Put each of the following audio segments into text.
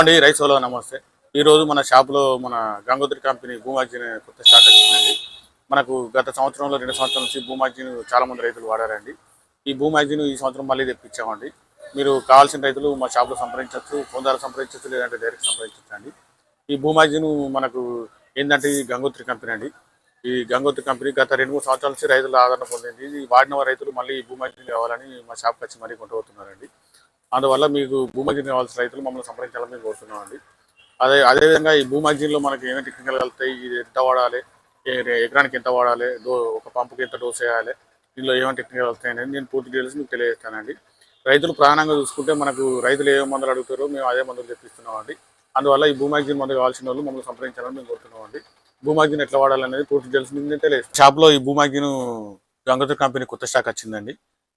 అండి rice hollow నమస్తే. ఈ రోజు మన షాప్లో మన గంగోత్రి కంపెనీ భూమాజీని కొత్త స్టాక్ వచ్చిందండి. మనకు గత సంవత్సరంలో రెండు సంవత్సరాల నుంచి భూమాజీని చాలా మంది రైతులు వాడారండి. ఈ భూమాజిన్ ఈ సంవత్సరం మళ్ళీ తెప్పించామండి. మీరు కావాల్సిన రైతులు మా షాప్లో సంప్రదించవచ్చు పొందాలు సంప్రదించవచ్చు లేదంటే డైరెక్ట్ సంప్రదించవచ్చు అండి. ఈ భూమాజిన్ మనకు ఏంటంటే ఈ గంగోత్రి కంపెనీ అండి. ఈ గంగోత్రి కంపెనీ గత రెండు మూడు సంవత్సరాల నుంచి రైతులు ఆదరణ పొందింది. ఇది వాడిన రైతులు మళ్ళీ ఈ భూమాజీని కావాలని మా షాప్కి వచ్చి మరీ కొంటుపోతున్నారండి అందువల్ల మీకు భూమధ్యని కావాల్సిన రైతులు మమ్మల్ని సంప్రదించాలని మేము కోరుతున్నాం అండి అదే అదేవిధంగా ఈ భూమధ్యంలో మనకి ఏమేమి టెక్నికల్ కలుగుతాయి ఇది ఎంత వాడాలి ఎకరానికి ఎంత వాడాలి డో ఒక పంపుకి ఎంత డోస్ వేయాలి దీనిలో ఏమైనా టెక్నికల్ వస్తాయి అనేది నేను పూర్తి డీటెయిల్స్ మీకు తెలియజేస్తానండి. రైతులు ప్రధానంగా చూసుకుంటే మనకు రైతులు ఏ మందులు అడుగుతారో మేము అదే మందులు తెప్పిస్తున్నామండి. అందువల్ల ఈ భూమాగ్జిన్ మందు కావాల్సిన వాళ్ళు మమ్మల్ని సంప్రదించాలని మేము కోరుతున్నామండి. భూమాగ్జిన్ ఎట్లా వాడాలనేది పూర్తి డీటెయిల్స్ మీకు నేను తెలియదు షాప్లో ఈ భూమాగ్జిన్ గంగతూర్ కంపెనీ కొత్త స్టాక్ వచ్చిందండి.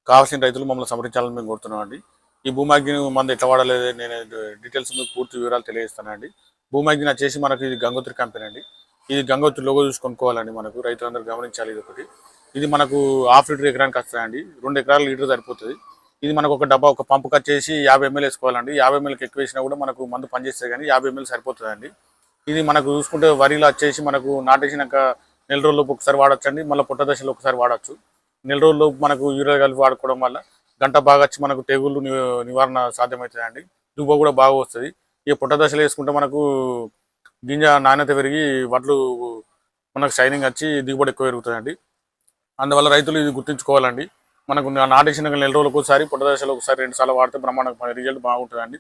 కావాల్సిన రైతులు మమ్మల్ని సంప్రదించాలని మేము కోరుతున్నామండి. ఈ భూమాగ్ని మంది ఎట్లా వాడలేదు నేను డీటెయిల్స్ మీకు పూర్తి వివరాలు తెలియజేస్తానండి. భూమాగ్ని వచ్చేసి మనకు ఇది గంగోత్రి కంపెనీ అండి. ఇది గంగోత్రి లోగో చూసి కొనుక్కోవాలండి మనకు రైతులందరూ గమనించాలి ఇది ఒకటి. ఇది మనకు హాఫ్ లీటర్ ఎకరానికి వస్తాయండి రెండు ఎకరాల లీటర్ సరిపోతుంది. ఇది మనకు ఒక డబ్బా ఒక పంపుకి వచ్చేసి యాభై ఎంఎల్ వేసుకోవాలండి. యాభై ఎంఎల్కి ఎక్కువ వేసినా కూడా మనకు మందు పనిచేస్తే కానీ యాభై ఎంఎల్ సరిపోతుందండి. ఇది మనకు చూసుకుంటే వరిలో వచ్చేసి మనకు నాటేసినాక నెల రోజులకు ఒకసారి వాడచ్చండి. మళ్ళీ పుట్ట దశలో ఒకసారి వాడచ్చు. నెల రోజుల్లో మనకు యూరియా కలిపి వాడుకోవడం వల్ల గంట బాగా వచ్చి మనకు తెగుళ్ళు ని- నివారణ సాధ్యమవుతుందండి దుబ్బ కూడా బాగా వస్తుంది. ఈ పొట్ట దశలో వేసుకుంటే మనకు గింజ నాణ్యత పెరిగి వడ్లు మనకు షైనింగ్ వచ్చి దిగుబడి ఎక్కువ పెరుగుతుందండి అందువల్ల రైతులు ఇది గుర్తుంచుకోవాలండి. మనకు నా- నాటేసిన నెల రోజులకు ఒకసారి పుట్ట దశలో ఒకసారి రెండు సార్లు వాడితే బ్రహ్మాండ రిజల్ట్ బాగుంటుందండి.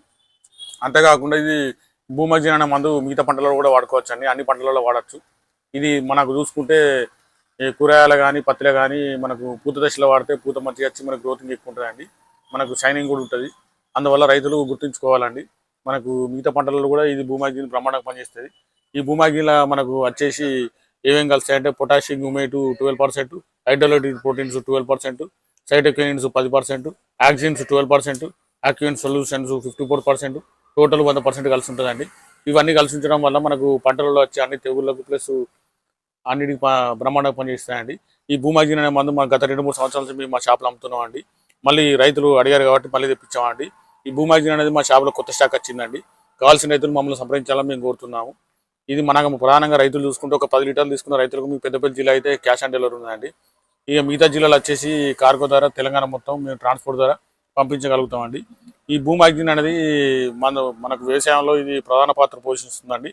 అంతేకాకుండా ఇది భూమజ్జన మందు మిగతా పంటలలో కూడా వాడుకోవచ్చు అండి అన్ని పంటలలో వాడచ్చు. ఇది మనకు చూసుకుంటే కూరగాయలు కానీ పత్తిలో కానీ మనకు పూత దశలో వాడితే పూత మంచిగా వచ్చి మనకు గ్రోతింగ్ ఎక్కువ ఉంటుందండి మనకు షైనింగ్ కూడా ఉంటుంది. అందువల్ల రైతులు గుర్తుంచుకోవాలండి. మనకు మిగతా పంటలలో కూడా ఇది భూమాగిని బ్రహ్మాండంగా పనిచేస్తుంది. ఈ భూమాగిలా మనకు వచ్చేసి ఏమేం కలుస్తాయంటే potassium humate twelve percent hydrolytic proteins twelve percent cytokinins పది percent auxins twelve percent aqueous solutions fifty four percent total వంద పర్సెంట్ కలిసి ఉంటుందండి. ఇవన్నీ కలిసి ఉంచడం వల్ల మనకు పంటలలో వచ్చే అన్ని తెగుళ్ళకు ప్లస్ అన్నిటికి బ్రహ్మాండంగా పనిచేస్తాయండి ఈ భూమాగిన్ అనే మందు మా గత రెండు మూడు సంవత్సరాల నుంచి మా షాప్లో అమ్ముతున్నాం అండి మళ్ళీ రైతులు అడిగారు కాబట్టి మళ్ళీ తెప్పించామండి. ఈ భూమాగిన్ అనేది మా షాప్లో కొత్త స్టాక్ వచ్చిందండి. కావాల్సిన రైతులు మమ్మల్ని సంప్రదించాలని మేము కోరుతున్నాము. ఇది మనకు ప్రధానంగా రైతులు చూసుకుంటే ఒక పది లీటర్లు తీసుకున్న రైతులకు పెద్ద పెద్దపల్లి జిల్లా అయితే క్యాష్ ఆన్ డెలివరీ ఉందండి. ఇక మిగతా జిల్లాలు వచ్చేసి కార్గో ద్వారా తెలంగాణ మొత్తం మేము ట్రాన్స్పోర్ట్ ద్వారా పంపించగలుగుతామండి. ఈ భూమాగ్జిన్ అనేది మన మనకు వ్యవసాయంలో ఇది ప్రధాన పాత్ర పోషిస్తుందండి.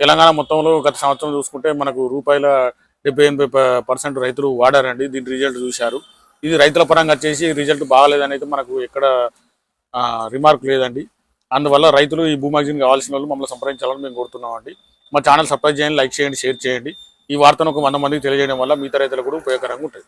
తెలంగాణ మొత్తంలో గత సంవత్సరం చూసుకుంటే మనకు రూపాయల డెబ్బై ఎనభై పర్సెంట్ రైతులు వాడారండి. దీని రిజల్ట్ చూశారు. ఇది రైతుల పరంగా వచ్చేసి రిజల్ట్ బాగాలేదని అయితే మనకు ఎక్కడ రిమార్క్ లేదండి. అందువల్ల రైతులు ఈ భూమాగ్జిన్ కావాల్సిన వాళ్ళు మమ్మల్ని సంప్రదించాలని మేము కోరుతున్నామండి. మా ఛానల్ సబ్స్క్రైబ్ చేయండి లైక్ చేయండి షేర్ చేయండి. ఈ వార్తను ఒక వంద మందికి తెలియజేయడం వల్ల మిగతా రైతులకు కూడా ఉపయోగకరంగా ఉంటుంది.